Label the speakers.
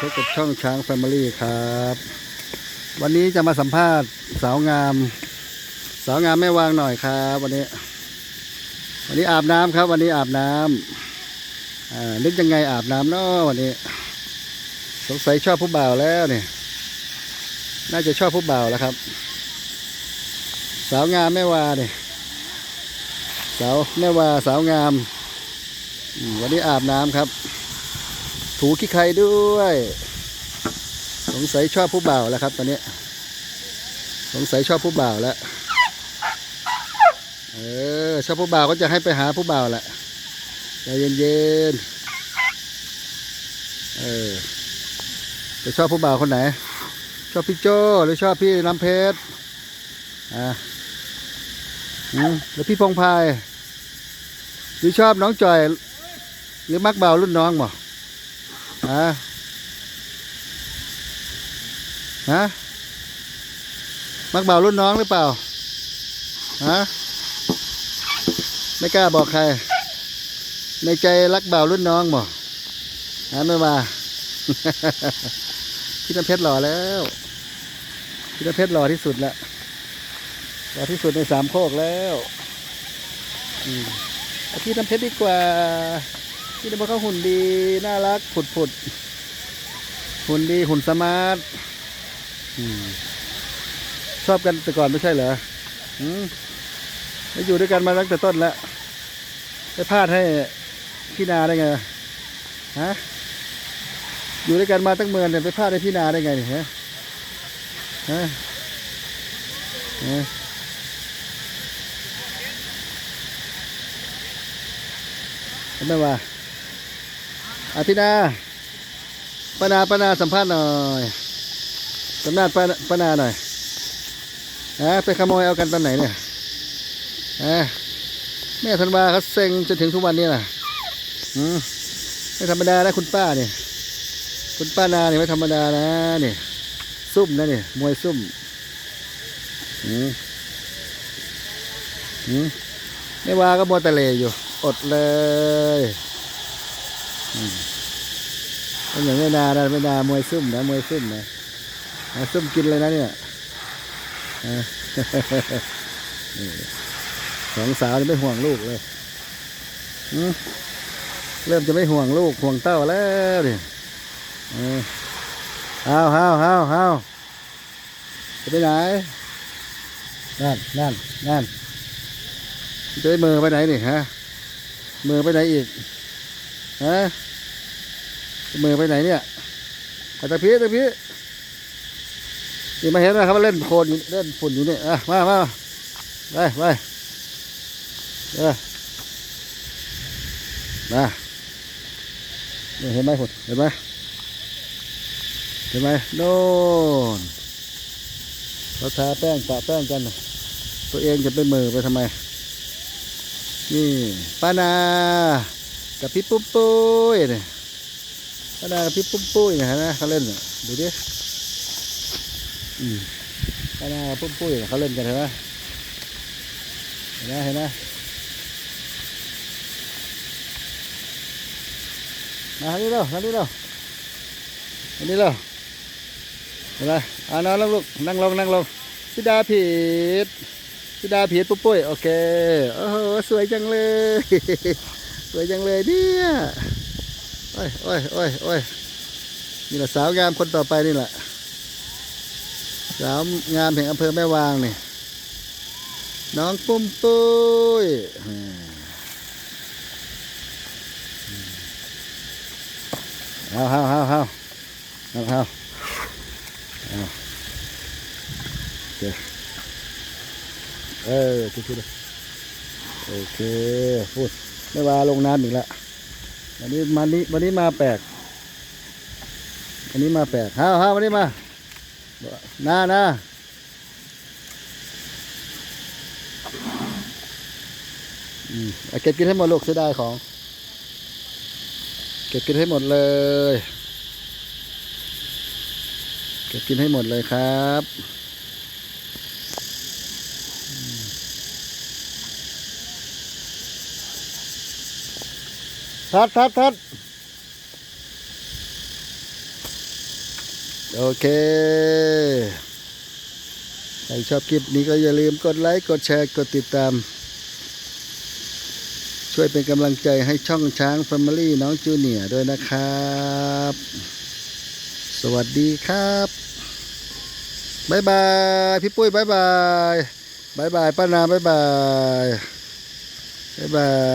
Speaker 1: พบกับช่องช้างแฟมิลี่ครับ วันนี้จะมาสัมภาษณ์สาวงาม สาวงามแม่วางหน่อยครับ วันนี้ วันนี้อาบน้ำครับ วันนี้อาบน้ำอ่านึกยังไงอาบน้ำเนาะวันนี้ สงสัยชอบผู้บ่าวแล้วเนี่ยน่าจะชอบผู้บ่าวแล้วครับ สาวงามแม่วาเนี่ยสาวแม่วาสาวงาม วันนี้อาบน้ำครับ ถูขี้ใครด้วย สงสัยชอบผู้บ่าวแล้วครับ ตอนนี้ สงสัยชอบผู้บ่าวแล้ว เออชอบผู้บ่าวก็จะให้ไปหาผู้บ่าวแหละใจเย็นๆ เออจะชอบผู้บ่าวคนไหน ชอบพี่โจหรือชอบพี่น้ำเพชร อ่าอืมแล้วพี่พงพาย หรือชอบน้องจอย หรือมักเบาวรุ่นน้องบ่ ฮะฮะมักเบารุ่นน้องหรือเปล่าฮะไม่กล้าบอกใคร ในใจรักเบารุ่นน้องบ่ฮะไม่มาพี่น้ำเพชรหล่อแล้วพี่น้ำเพชรหล่อที่สุดละหล่อที่สุดในสามโคกแล้วอืมพี่น้ำเพชรดีกว่า พี่น้ำเพชรเขาหุ่นดี น่ารัก ผุดผุดหุ่นดีหุ่นสมาร์ทชอบกันแต่ก่อนไม่ใช่เหรออืมแล้วอยู่ด้วยกันมาตั้งแต่ต้นแล้วไปพลาดให้พี่นาได้ไงฮะอยู่ด้วยกันมาตั้งเมือนเนี่ยไปพลาดให้พี่นาได้ไงเนี่ยฮะฮะฮะทำไมวะ อาพี่นาปนาปนาสัมภาษณ์หน่อยสัมภาษณ์ปาปนาหน่อยฮะไปขโมยเอากันตอนไหนเนี่ยฮะแม่ธันวาเขาเซ็งจนถึงทุกวันนี้น่ะอืมไม่ธรรมดานะคุณป้าเนี่ยคุณป้านาเนี่ยไม่ธรรมดานะเนี่ยซุ่มนะเนี่ยมวยซุ่มอืมอืมไม่ว่าก็มัวแต่เลอยู่ อดเลยอืม เป็นอย่างไม่นานไม่นามวยซุ่มนะมวยซุ่มนะซุ่มกินเลยนะเนี่ยสองสาวนี่ไม่ห่วงลูกเลยเริ่มจะไม่ห่วงลูกห่วงเต้าแล้วเนี่ยเออเอาเอาเอาเอาจะไปไหนนั่นนั่นนั่นจะไปมือไปไหนนี่ฮะมือไปไหนอีกฮะ มือไปไหนเนี่ยเอาตะพีตะพีนี่มาเห็นไหมครับว่าเล่นโคลนเล่นฝุ่นอยู่นี่อะมามาไปไปเออมาเห็นไหมฝุ่นเห็นไหมเห็นไหมโน่นเราทาแป้งปะแป้งกัน ตัวเองจะไปมือไปทำไม นี่ป้านา กับพี่ปุ้มปุ้ยเนี่ย ป้านากับพี่ปุ้มปุ้ยนะฮะเขาเล่นดูดิอืมป้านากับปุ้มปุ้ยเขาเล่นกันเห็นไหมเห็นไหมเห็นไหมมาทางนี้เร็วทางนี้เร็วอันนี้เหรอเห็นไหมอ่านอนลงลูกนั่งลงนั่งลงพี่ดาผิดพี่ดาผิดปุ๊บปุ้ยโอเคโอ้โหสวยจังเลย สวยจังเลยเนี่ย โอ้ยโอ้ยโอ้ยโอ้ยนี่แหละสาวงามคนต่อไปนี่แหละสาวงามแห่งอำเภอแม่วางนี่น้องปุ้มปุ้ยเอาเอาเอาเอาเอาเอาเอาโอเคเออพูดพูดเลยโอเคพูดไม่ว่าลงน้ำอีกแล้ว วันนี้มานี้วันนี้มาแปลกวันนี้มาแปลกฮ่าฮ่าวันนี้มาหน้าหน้าอืมเอาเก็บกินให้หมดลูกเสียดายของ เก็บกินให้หมดเลย เก็บกินให้หมดเลยครับ ทัดทัดทัดโอเค ใครชอบคลิปนี้ก็อย่าลืมกดไลค์ กดแชร์ กดติดตาม ช่วยเป็นกำลังใจให้ช่องช้าง Family น้องจูเนียด้วยนะครับ สวัสดีครับบายบาย พี่ปุ้ยบายบายบายบายป้านาบายบายบายบาย